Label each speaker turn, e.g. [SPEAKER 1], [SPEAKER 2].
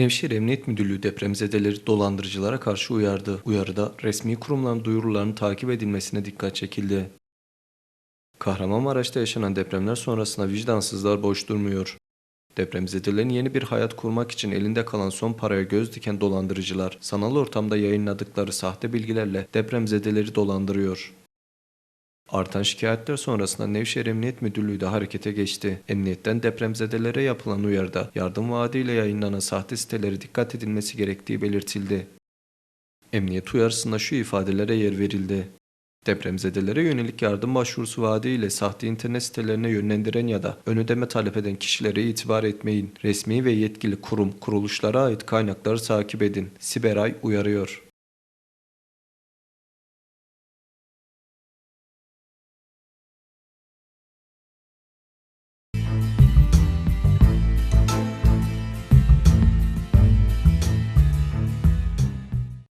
[SPEAKER 1] Nevşehir Emniyet Müdürlüğü depremzedeleri dolandırıcılara karşı uyardı. Uyarıda resmi kurumların duyurularının takip edilmesine dikkat çekildi. Kahramanmaraş'ta yaşanan depremler sonrasında vicdansızlar boş durmuyor. Depremzedelerin yeni bir hayat kurmak için elinde kalan son paraya göz diken dolandırıcılar, sanal ortamda yayınladıkları sahte bilgilerle depremzedeleri dolandırıyor. Artan şikayetler sonrasında Nevşehir Emniyet Müdürlüğü de harekete geçti. Emniyetten depremzedelere yapılan uyarıda yardım vaadiyle yayınlanan sahte sitelere dikkat edilmesi gerektiği belirtildi. Emniyet uyarısında şu ifadelere yer verildi. Depremzedelere yönelik yardım başvurusu vaadiyle sahte internet sitelerine yönlendiren ya da ön ödeme talep eden kişilere itibar etmeyin. Resmi ve yetkili kurum, kuruluşlara ait kaynakları takip edin. Siberay uyarıyor.